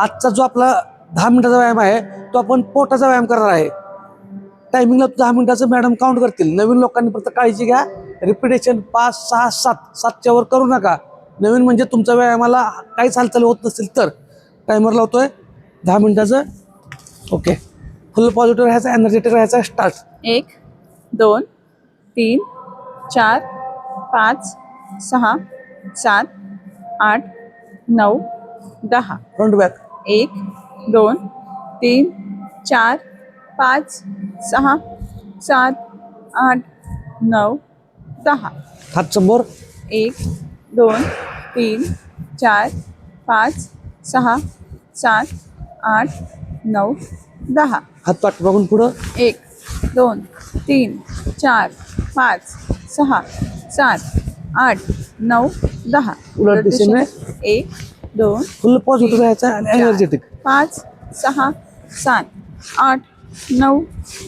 आजचा जो आपला दहा मिनिटाचा व्यायाम आहे तो आपण पोटाचा व्यायाम करणार आहे. टायमिंगला दहा मिनिटाचं मॅडम काउंट करतील. नवीन लोकांनी फक्त काळजी घ्या. रिपिटेशन पाच सहा सात सातच्या वर करू नका. नवीन म्हणजे तुमच्या व्यायामाला काहीच हालचाल होत नसेल तर. टायमर लावतोय. दहा मिनिटाचं. ओके फुल पॉझिटिव्ह राहायचं एनर्जेटिक राहायचं स्टार्ट एक दोन तीन चार पाच सहा सात आठ नऊ दहा. फ्रंट बॅक एक दोन तीन चार पाच सहा सात आठ नऊ दहा. हात समोर एक दोन तीन चार पाच सहा सात आठ नऊ दहा. हात पाठीमागून पुढं. एक दोन तीन चार पाच सहा सात आठ नऊ दहा. उलट दिशेने. एक दोन फुल पॉझिटिव्ह राहायचं आणि एनर्जेटिक पाच सहा सात आठ नऊ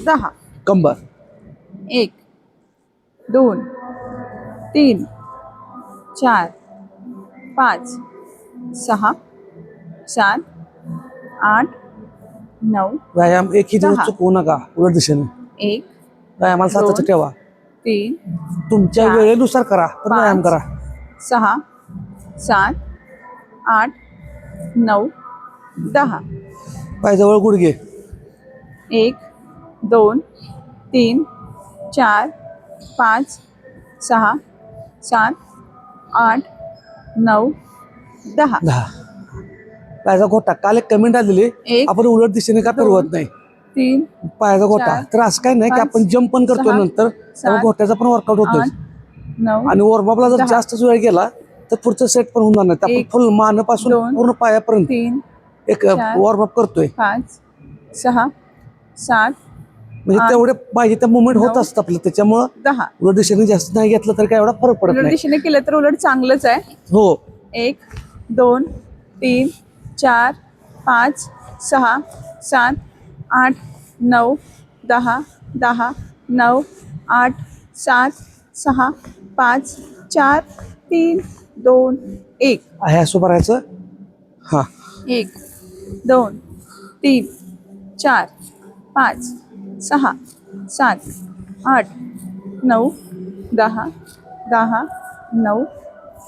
दहा कंबर एक दोन तीन चार पाच सहा सात आठ नऊ व्यायाम एकही दिवस. चुकवू नका उलट दिशेने एक व्यायामाला दोन. ठेवा तीन तुमच्या वेळेनुसार करा पण. व्यायाम करा सहा सात आठ नऊ दहा. पायजवळ गुडघे. एक दोन तीन चार पाच सहा सात आठ नऊ दहा. दहा. पायाचा गोटा काल एक कमेंट आलेली. एक, आपण उलट दिशेने का फिरवत नाही? तीन पायाचा गोटा चार, तर असं काही नाही की पाच, आपण जम्प पण करतो सहा, नंतर. त्यामुळे सात, गोट्याचा पण वर्कआउट होतो आठ नऊ आणि वॉर्मअपला जर दहा. जास्त वेळ गेला तर पुढचं सेट पण नाही. तर आपण फुल मानापासून पूर्ण पायापर्यंत तीन एक चार, वॉर्मअप करतोय. पाच सहा सात म्हणजे तेवढे पाहिजे त्या मुवमेंट होत असतं आपलं. त्याच्यामुळं दहा. उलट दिशेने जास्त नाही घेतलं तर काय एवढा फरक पडत उलट दिशेने केलं तर उलट चांगलंच आहे. हो. एक दोन तीन चार पाच सहा सात आठ नऊ दहा दहा नऊ आठ सात सहा पाच चार तीन दोन एक. आहे असं भरायचं हा. एक दोन तीन चार पाच सहा सात आठ नऊ दहा दहा नऊ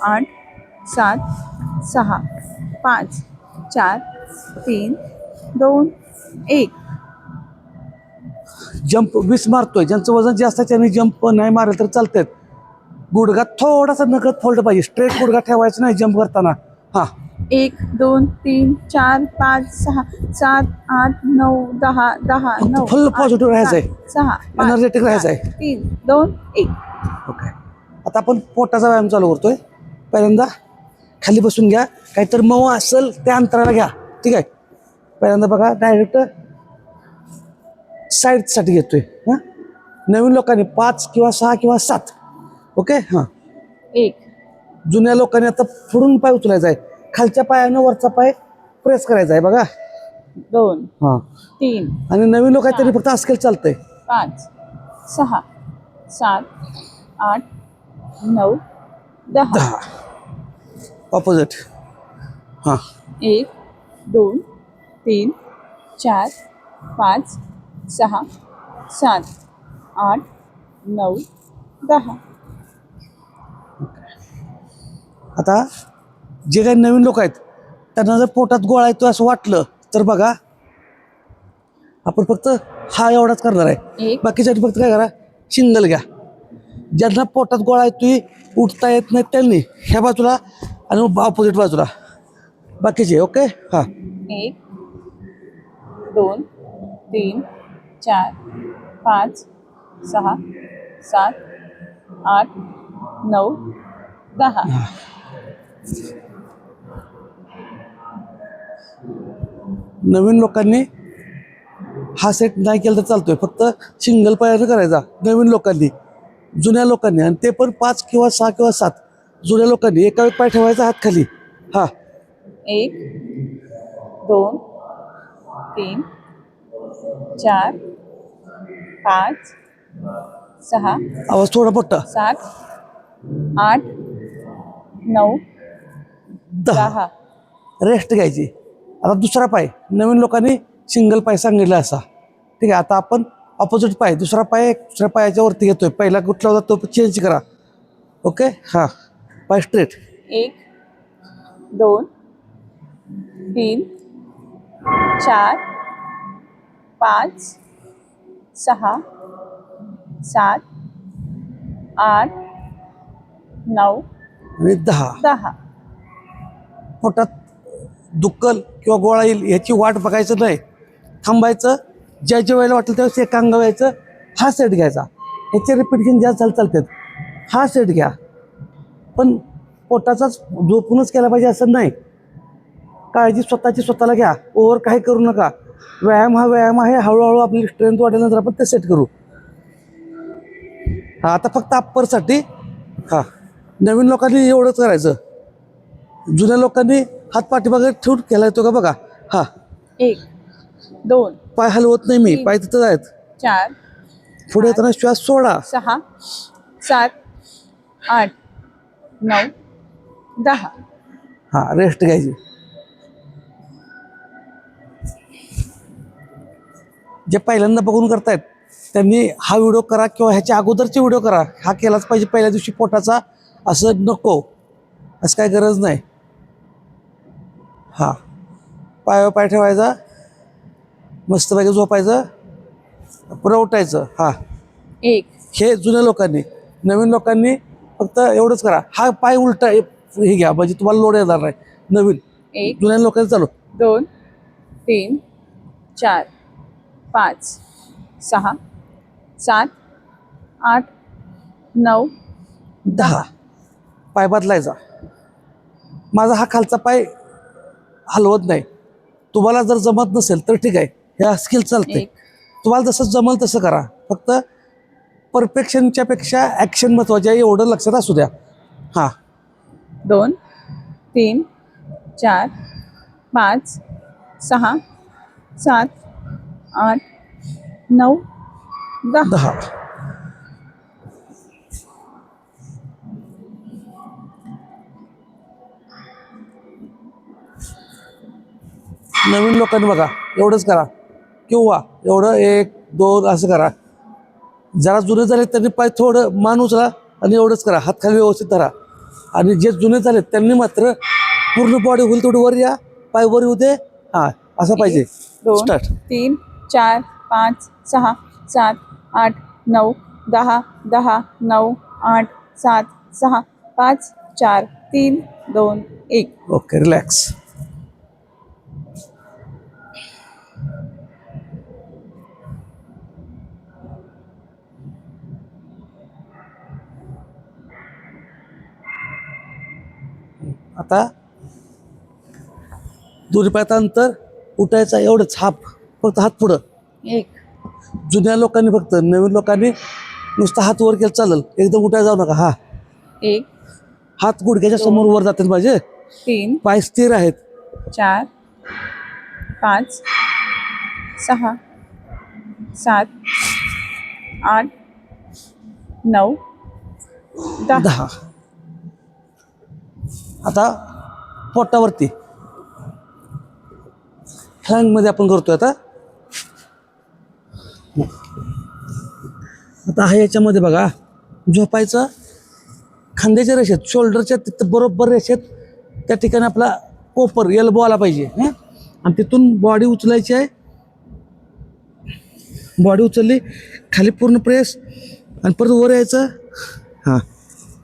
आठ सात सहा पाच चार तीन दोन एक. जंप वीस मारतोय. ज्यांचं वजन जास्त त्यांनी जंप नाही मारलं तर चालतात गुडघा थोडासा नकळत फोल्ड पाहिजे. स्ट्रेट गुडघा ठेवायचा नाही जंप करताना. हा. एक दोन तीन चार पाच सहा सात आठ नऊ दहा दहा नऊ आठ, positive राहायचंय. सहा Energetic राहायचंय. तीन दोन एक. ओके आता आपण पोटाचा व्यायाम चालू करतोय. पहिल्यांदा खाली बसून घ्या. काहीतरी मऊ असेल त्या अंतराला घ्या. ठीक आहे? पहिल्यांदा बघा डायरेक्ट साईडसाठी घेतोय. हां? नवीन लोकांनी पाच किंवा सहा किंवा सात ओके? हां. एक. जुन्या लोकांनी आता पुढून पाय उचलायचा आहे. खालच्या पायानं वरचा पाय प्रेस करायचा आहे बघा. दोन. हां. तीन. आणि नवीन लोक आहेत त्यांनी फक्त असं केलं चालतंय. पाच. सहा. सात. आठ. नऊ. दहा. दहा. ऑपोजिट हां. एक दोन तीन चार पाच सहा सात आठ नऊ दहा. आता जे काही नवीन लोक आहेत त्यांना जर पोटात गोळा येतो असं वाटलं तर बघा आपण फक्त हा एवढाच करणार आहे. बाकीसाठी फक्त काय करा सिंगल घ्या. ज्यांना पोटात गोळा येतोय उठता येत नाही त्यांनी ह्या बाजूला आणि ऑपोजिट बाजूला. बाकीचे ओके हां. एक दोन तीन चार पाच सहा सात आठ नऊ दहा. नवीन लोकांनी हा सेट नाही केला तर चालतोय. फक्त सिंगल पायानं करायचा. नवीन लोकांनी जुन्या लोकांनी. आणि ते पण पाच किंवा सहा किंवा सात जुन्या लोकांनी. एका एक पाय ठेवायचा हात खाली. हा. एक दोन तीन चार पाच सहा आवाज थोडा मोठा. सात आठ नऊ दहा. रेस्ट घ्यायची. आता दुसरा पाय. नवीन लोकांनी सिंगल पाय सांगितला असा. ठीक आहे आता आपण ऑपोजिट पाय. दुसरा पाय दुसऱ्या पायाच्या वरती घेतोय. पहिला कुठला होता तो चेंज करा. ओके हां. पाय स्ट्रेट एक दोन तीन चार पाच सहा सात आठ नऊ आणि दहा. दहा. पोटात दुक्कल किंवा गोळा येईल ह्याची वाट बघायचं नाही. थांबायचं ज्या ज्या वेळेला वाटेल त्यावेळेस एक अंग व्हायचं हा सेट घ्यायचा. ह्याची रिपीट घेऊन जास्त चाल चालतात हा सेट घ्या. पण पोटाचाच झोपूनच केला पाहिजे असं नाही. काळजी स्वतःची स्वतःला घ्या. ओव्हर काही करू नका. व्यायाम हा व्यायाम आहे. हळूहळू आपली स्ट्रेंथ वाढल्यानंतर आपण ते सेट करू. हा आता फक्त अप्परसाठी हां नवीन लोकांनी एवढंच करायचं. जुन्या लोकांनी हात पाठीमागे ठेवून केला येतो का बघा. हा. एक दोन पाय हलवत नाही मी. पाय तिथं आहेत. चार पुढे येताना श्वास सोडा. सहा सात आठ नऊ दहा. हा रेस्ट घ्यायची. जे पहिल्यांदा बघून करतायत त्यांनी हा व्हिडिओ करा किंवा ह्याच्या अगोदरचे व्हिडिओ करा. हा केलाच पाहिजे पहिल्या दिवशी पोटाचा. असं नको. असं काय गरज नाही. हा. पायावर पाय ठेवायचा. मस्तपैकी झोपायचं. पुढं उठायचं. हा. एक. हे जुन्या लोकांनी नवीन लोकांनी फक्त एवढंच करा. हा पाय उलटा हे घ्या. म्हणजे तुम्हाला लोड येणार नाही. नवीन. एक. जुन्या लोकांनी चालू. दोन. तीन. चार. पाच. सहा. सात. आठ. नऊ. दहा. पाय बदलायचा. माझा हा खालचा पाय हलवत नाही. तुम्हाला जर जमत नसेल तर ठीक आहे ह्या स्किल चालते तुम्हाला जसं जमल तसं करा. फक्त परफेक्शनच्या पेक्षा ॲक्शन महत्त्वाचे आहे एवढं लक्षात असू द्या. हां. दोन तीन चार पाच सहा सात आठ नऊ दहा. नवीन लोकांनी बघा एवढंच करा. किंवा एवढं एक दोन असं करा. जरा जुने झाले त्यांनी पाय थोडं मान उचला आणि एवढंच करा. हात खाली व्यवस्थित धरा. आणि जे जुने झाले त्यांनी मात्र पूर्ण बॉडी होईल तेवढी वर या. पाय वर येऊ दे. हां असं पाहिजे. दोन स्टार्ट तीन चार पाच सहा सात आठ नऊ दहा दहा नऊ आठ सात सहा पाच चार तीन दोन एक. ओके रिलॅक्स आता दोन्ही पायाचं अंतर उठायचा एवढंच हाप फक्त हात पुढं. एक. जुन्या लोकांनी फक्त नवीन लोकांनी नुसतं हात वर केलं चालेल. एकदम उठायला जाऊ नका हा. एक. हात गुडघ्याच्या समोर वर जातात माझे. तीन. पाय स्थिर आहेत. चार. पाच. सहा. सात. आठ. नऊ. दहा. आता पोटावरती. फ्लँगमध्ये आपण करतोय आता. आता हा याच्यामध्ये बघा झोपायचं खांद्याच्या रेषेत शोल्डरच्या तिथं बरोबर रेषेत त्या ठिकाणी आपला कोपर एल्बो आला पाहिजे आणि तिथून बॉडी उचलायची आहे. बॉडी उचलली खाली पूर्ण प्रेस आणि परत वर यायचं. हां.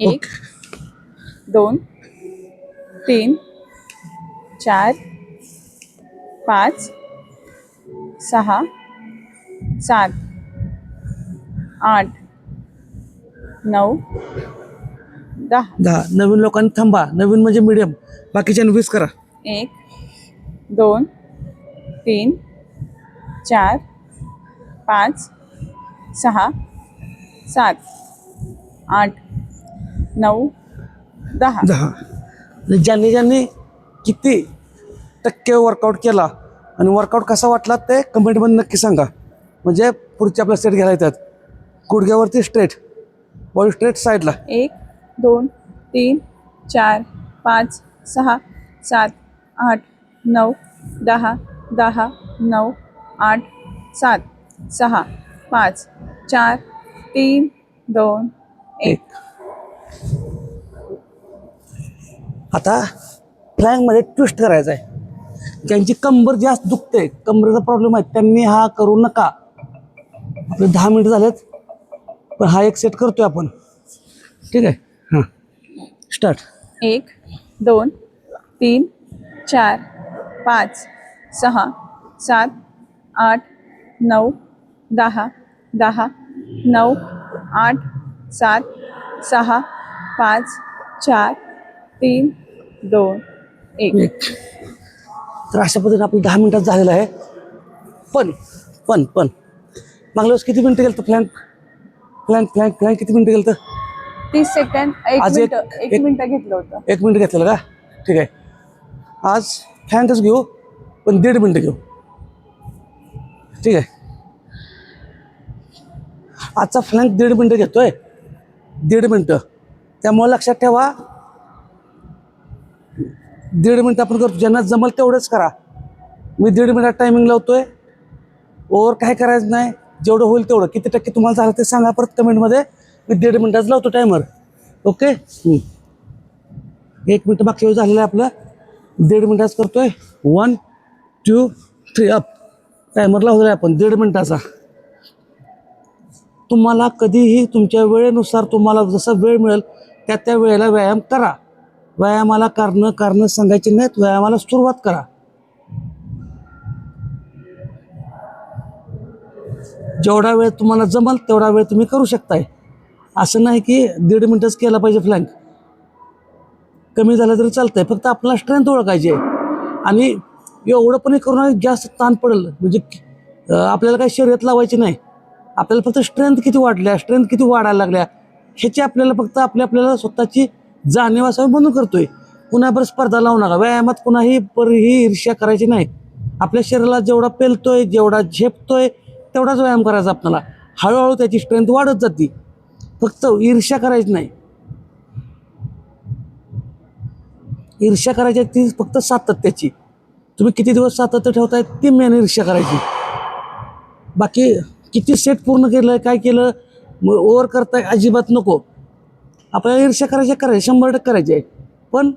एक दोन. तीन चार पाच सहा सात आठ नऊ दहा. दहा. नवीन लोकांनी थांबा. नवीन म्हणजे मिडियम बाकीच्या वीस करा. एक दोन तीन चार पाच सहा सात आठ नऊ दहा. दहा. ज्यांनी ज्यांनी किती टक्के वर्कआउट केला आणि वर्कआउट कसा वाटला ते कमेंटमध्ये नक्की सांगा. म्हणजे पुढचे आपल्या स्टेट घ्यायला येतात. गुडघ्यावरती स्ट्रेट बॉडी स्ट्रेट साईडला एक दोन तीन चार पाच सहा सात आठ नऊ दहा दहा नऊ आठ सात सहा पाच चार तीन दोन एक. आता फ्लॅंकमध्ये ट्विस्ट करायचा आहे. ज्यांची कंबर जास्त दुखते कंबरेचा प्रॉब्लेम आहे त्यांनी हा करू नका. आपले दहा मिनिट झालेत पण हा एक सेट करतोय आपण. ठीक आहे? हां. स्टार्ट एक दोन तीन चार पाच सहा सात आठ नऊ दहा दहा नऊ आठ सात सहा पाच चार तीन दोन एक. एक. तर अशा पद्धतीने आपलं दहा मिनिटात झालेलं आहे. पण पण पण. मागल्या वेळेस किती मिनटं गेलं तर फ्लॅंक फ्लॅंक फ्लॅंक फ्लॅंक किती मिनटं गेलं तर तीस सेकंड आज एक- मिनिट एक एक- मिनिट घेतलं होतं. एक मिनिट घेतलेलं का? ठीक आहे. आज फ्लॅंकच घेऊ पण दीड मिनटं घेऊ. ठीक आहे. आजचा फ्लॅंक दीड मिनटं घेतोय. दीड मिनटं. त्यामुळे लक्षात ठेवा दीड मिनटं आपण करतो. ज्यांना जमल तेवढंच करा. मी दीड मिनिटात टायमिंग लावतोय. ओवर काय करायचं नाही. जेवढं होईल तेवढं. किती टक्के तुम्हाला झालं ते सांगा परत कमेंटमध्ये. मी दीड मिनिटाच लावतो टायमर ओके एक मिनटं मागच्या वेळी झालेलं आहे आपलं. दीड मिनिटाच करतोय. One two three up timer लावलेला आहे आपण. दीड मिनिटाचा. तुम्हाला कधीही तुमच्या वेळेनुसार तुम्हाला जसा वेळ मिळेल त्या त्या वेळेला व्यायाम करा. व्यायामाला कारणं कारणं सांगायची नाहीत व्यायामाला सुरुवात करा. जेवढा वेळ तुम्हाला जमल तेवढा वेळ तुम्ही करू शकताय. असं नाही की दीड मिनटच केला पाहिजे फ्लँक कमी झालं तरी चालतंय फक्त आपल्याला स्ट्रेंथ ओळखायची आहे. आणि एवढं पण करून करू नये जास्त ताण पडेल. म्हणजे आपल्याला काही शर्यत लावायची नाही. आपल्याला फक्त स्ट्रेंथ किती वाढल्या स्ट्रेंथ किती वाढायला लागल्या ह्याची आपल्याला फक्त आपल्या आपल्याला स्वतःची जाणीव असावी म्हणून करतोय. पुन्हा बरं स्पर्धा लावू नका व्यायामात कुणाही ही ईर्ष्या करायची नाही. आपल्या शरीराला जेवढा पेलतोय जेवढा झेपतोय तेवढाच व्यायाम करायचा आपल्याला. हळूहळू त्याची स्ट्रेंथ वाढत जाते. फक्त ईर्ष्या करायची नाही. ईर्ष्या करायची आहे ती फक्त सातत्याची. तुम्ही किती दिवस सातत्य ठेवताय ती मेन ईर्ष्या करायची. बाकी किती सेट पूर्ण केलं काय केलं मग ओव्हर करताय अजिबात नको. आपल्याला ईर्ष्या करायच्या करायच्या शंभर टक्के करायची आहे. पण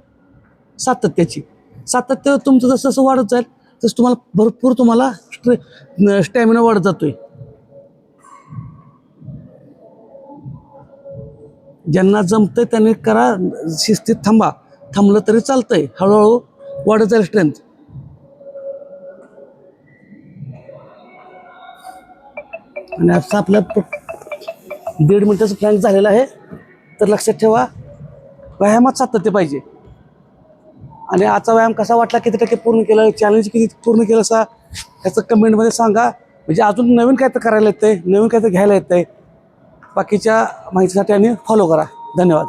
सातत्याची. सातत्य तुमचं जसं जसं वाढत जाईल तसं तुम्हाला भरपूर तुम्हाला स्ट्रे स्टॅमिना वाढत जातोय. ज्यांना जमतंय त्यांनी करा शिस्तीत थांबा. थांबलं तरी चालतंय. हळूहळू वाढत जाईल स्ट्रेंथ आणि आता आपल्या दीड मिनटाचं फ्लॅंक झालेला आहे. तर लक्षात ठेवा व्यायामात सातत्य पाहिजे. आणि आजचा व्यायाम कसा वाटला किती टक्के पूर्ण केलं चॅलेंज किती पूर्ण केलं असा ह्याचं कमेंटमध्ये सांगा. म्हणजे अजून नवीन काय तर करायला येतंय नवीन काय तर घ्यायला येतं आहे बाकीच्या माहितीसाठी आणि फॉलो करा. धन्यवाद.